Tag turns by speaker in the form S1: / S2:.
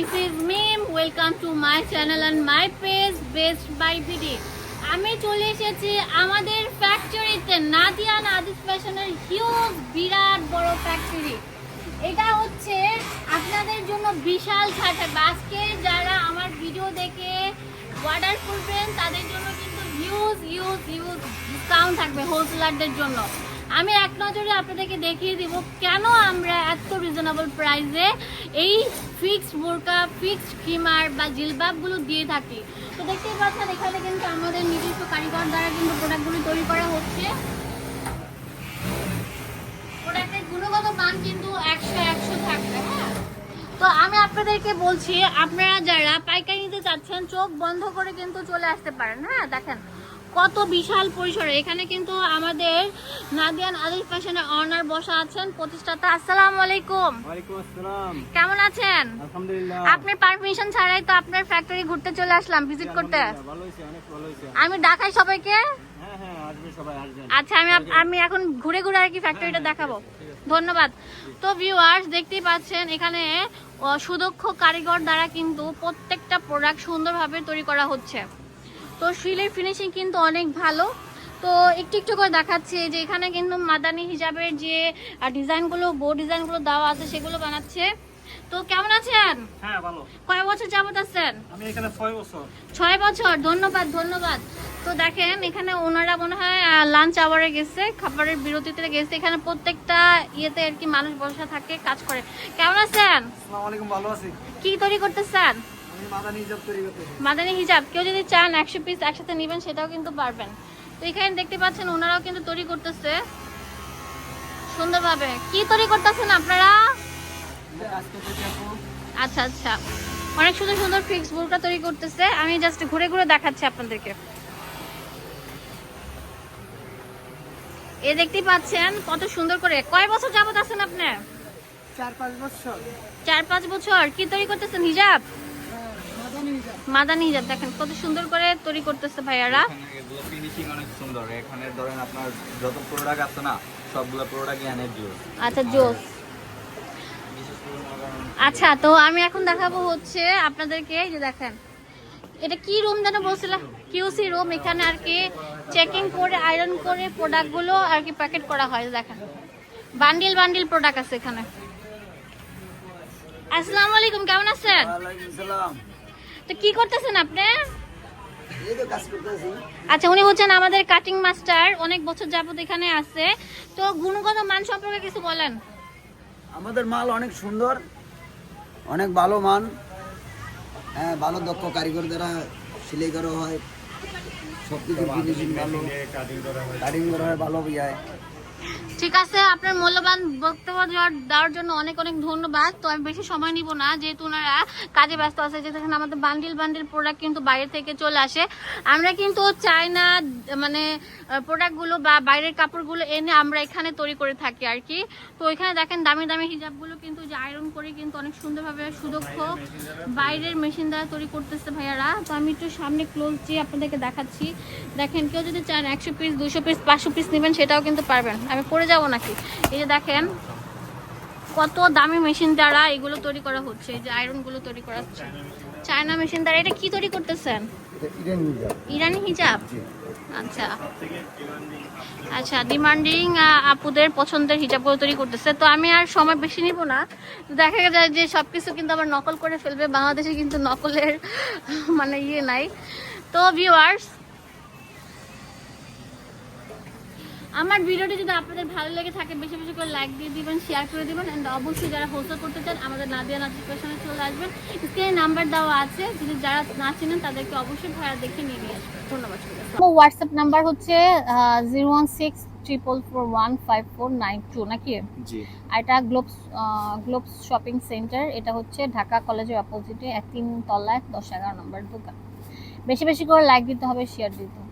S1: this is Mim. Welcome to my channel and my page, Best by BD. আমি চলে এসেছি আমাদের ফ্যাক্টরিতে নাদিয়া নাদিস ফ্যাশনের হিউজ বিরাট বড় ফ্যাক্টরি এটা হচ্ছে আপনাদের জন্য বিশাল ছাড় আজকে যারা আমার ভিডিও দেখে অর্ডার করবেন, তাদের জন্য কিন্তু হিউজ হিউজ হিউজ ডিসকাউন্ট থাকবে হোলসেলারদের জন্য আমি এক নজরে আপনাদেরকে দেখিয়ে দিব কেন আমরা এত রিজনেবল প্রাইসে এই ফিক্সড বোরকা ফিক্সড কিমার বা জিলবাবগুলো দিয়ে থাকি। তো দেখতেই পাচ্ছেন, এখানে কিন্তু আমাদের নিজস্ব কারিগর দ্বারা কিন্তু প্রোডাক্টগুলো তৈরি করা হচ্ছে। প্রোডাক্টের গুণগত মান কিন্তু একশো একশো থাকবে হ্যাঁ? তো আমি আপনাদেরকে বলছি, আপনারা যারা পাইকারি নিতে চাচ্ছেন, চোখ বন্ধ করে কিন্তু চলে আসতে পারেন হ্যাঁ? দেখেন কত বিশাল পরিসরে। এখানে কিন্তু আমাদের নাদিয়ান আদিল ফ্যাশনের অনার বসা আছেন প্রতিষ্ঠাতা। আসসালামু আলাইকুম।
S2: ওয়ালাইকুম আসসালাম।
S1: কেমন আছেন?
S2: আলহামদুলিল্লাহ।
S1: আপনি পারমিশন ছাড়াই তো আপনার ফ্যাক্টরি ঘুরতে চলে আসলাম ভিজিট করতে।
S2: ভালো হয়েছে অনেক ভালো হয়েছে।
S1: আমি ডাকাই সবাইকে?
S2: হ্যাঁ হ্যাঁ আসবে সবাই আসবেন।
S1: আচ্ছা আমি আমি এখন ঘুরে ঘুরে আর কি ফ্যাক্টরিটা দেখাবো। ধন্যবাদ। তো ভিউয়ার্স দেখতেই পাচ্ছেন এখানে সুদক্ষ কারিগর দ্বারা কিন্তু প্রত্যেকটা প্রোডাক্ট সুন্দরভাবে তৈরি করা হচ্ছে। তো শিলের ফিনিশিং কিন্তু অনেক ভালো। তো একটু একটু করে দেখাচ্ছি যে এখানে কিন্তু মাদানি হিসাবের যে ডিজাইনগুলো বো ডিজাইনগুলো দেওয়া আছে সেগুলো বানাচ্ছে। তো কেমন আছেন?
S2: হ্যাঁ ভালো।
S1: কয় বছর যাবত আছেন?
S2: আমি এখানে ছয় বছর।
S1: ছয় বছর ধন্যবাদ ধন্যবাদ। তো দেখেন এখানে ওনারা মনে হয় লাঞ্চ আওয়ারে গেছে খাবারের বিরতিতে গেছে। এখানে প্রত্যেকটা ইয়েতে আর কি মানুষ বসা থাকে কাজ করে। কেমন আছেন?
S2: আসসালামু আলাইকুম ভালো আছি।
S1: কি তৈরি করতেছেন?
S2: মাদানি
S1: হিজাব কেউ যদি চান একশো পিস একসাথে নেবেন সেটাও কিন্তু পারবেন। তো এখানে দেখতে পাচ্ছেন ওনারাও কিন্তু তৈরি করতেছে। সুন্দরভাবে। কি তৈরি করতেছেন আপনারা? আচ্ছা আচ্ছা। অনেক সুন্দর সুন্দর ফিক্স বোরকা তৈরি করতেছে। আমি জাস্ট ঘুরে ঘুরে দেখাচ্ছি আপনাদেরকে। এ দেখতে পাচ্ছেন কত সুন্দর করে। কয় বছর যাবত আছেন আপনি?
S2: চার পাঁচ বছর।
S1: চার পাঁচ বছর। কি তৈরি করতেছেন হিজাব?
S2: মাদানি
S1: হিজাব দেখেন কত সুন্দর করে তৈরি করতেছে ভাইয়ারা।
S3: এগুলো ফিনিশিং অনেক সুন্দর। এখানে ধরেন আপনার যত প্রোডাক্ট আছে না সবগুলো প্রোডাক্টই এনে দিও
S1: আচ্ছা জোস। আচ্ছা তো আমি এখন দেখাবো হচ্ছে আপনাদেরকে এই যে দেখেন। এটা কি রুম যেন বলছিলাম? কিউসি রুম এখানে আর কি চেকিং করে আয়রন করে প্রোডাক্টগুলো আর কি প্যাকেট করা হয় দেখেন। বান্ডিল বান্ডিল প্রোডাক্ট আছে এখানে। আসসালামু আলাইকুম কেমন আছেন? তো কি করতেছেন আপনি? আচ্ছা উনি হচ্ছেন আমাদের কাটিং মাস্টার অনেক বছর যাবত এখানে আছে। তো গুণগত মান সম্পর্কে কিছু বলেন।
S4: আমাদের মাল অনেক সুন্দর অনেক ভালো মান। হ্যাঁ ভালো দক্ষ কারিগর দ্বারা সেলাই করা হয় সব কিছু ফিনিশিং ভালো। কাটিং করা হয় ভালো ইয়ে।
S1: ঠিক আছে, আপনার মূল্যবান বক্তব্য দেওয়ার জন্য অনেক অনেক ধন্যবাদ। তো আমি বেশি সময় নিব না, যেহেতু ওনারা কাজে ব্যস্ত আছে যে দেখেন আমাদের বান্ডিল বান্ডিল প্রোডাক্ট কিন্তু বাইরে থেকে চলে আসে। আমরা কিন্তু চাই না মানে প্রোডাক্টগুলো বা বাইরের কাপড়গুলো এনে আমরা এখানে তৈরি করে থাকি আর কি। তো এখানে দেখেন দামি দামি হিজাবগুলো কিন্তু যে আয়রন করে কিন্তু অনেক সুন্দরভাবে সুদক্ষ বাইরের মেশিন দ্বারা তৈরি করতেছে ভাইয়ারা। তো আমি একটু সামনে ক্লোজ দিয়ে আপনাদেরকে দেখাচ্ছি। দেখেন কেউ যদি চান একশো পিস দুশো পিস পাঁচশো পিস নেবেন, সেটাও কিন্তু পারবেন। আমি পরে যাব নাকি? এই যে দেখেন কত দামি মেশিন দ্বারা এগুলো তৈরি করা হচ্ছে এই যে আয়রনগুলো তৈরি করা হচ্ছে। চায়না মেশিন দ্বারা এটা কি তৈরি করতেছেন? ইরানি হিজাব। আচ্ছা। আচ্ছা ডিমান্ডিং আপুদের পছন্দের হিজাবগুলো তৈরি করতেছে। তো আমি আর সময় বেশি নিব না। দেখা যায় যে সব কিছু কিন্তু আবার নকল করে ফেলবে। বাংলাদেশে কিন্তু নকলের মানে ইয়ে নাই। তো ভিউয়ার্স আমার ভিডিওটি যদি আপনাদের ভালো লেগে থাকে বেশি বেশি করে লাইক দিয়ে দিবেন শেয়ার করে দিবেন অ্যান্ড অবশ্যই যারা হোস্টেল করতে চান আমাদের নাদিয়া নাচির পেছনে চলে আসবেন। স্ক্রিনে নাম্বার দেওয়া আছে যদি যারা না চিনেন তাদেরকে অবশ্যই ভাড়া দেখে নিয়ে নিয়ে আসবেন। ধন্যবাদ হোয়াটসঅ্যাপ নাম্বার হচ্ছে zero one six triple four one five four nine two নাকি? আর এটা গ্লোবস গ্লোবস শপিং সেন্টার এটা হচ্ছে ঢাকা কলেজের অপোজিটে এক তিন তলায় দশ এগারো নম্বর দোকান। বেশি বেশি করে লাইক দিতে হবে শেয়ার দিতে হবে।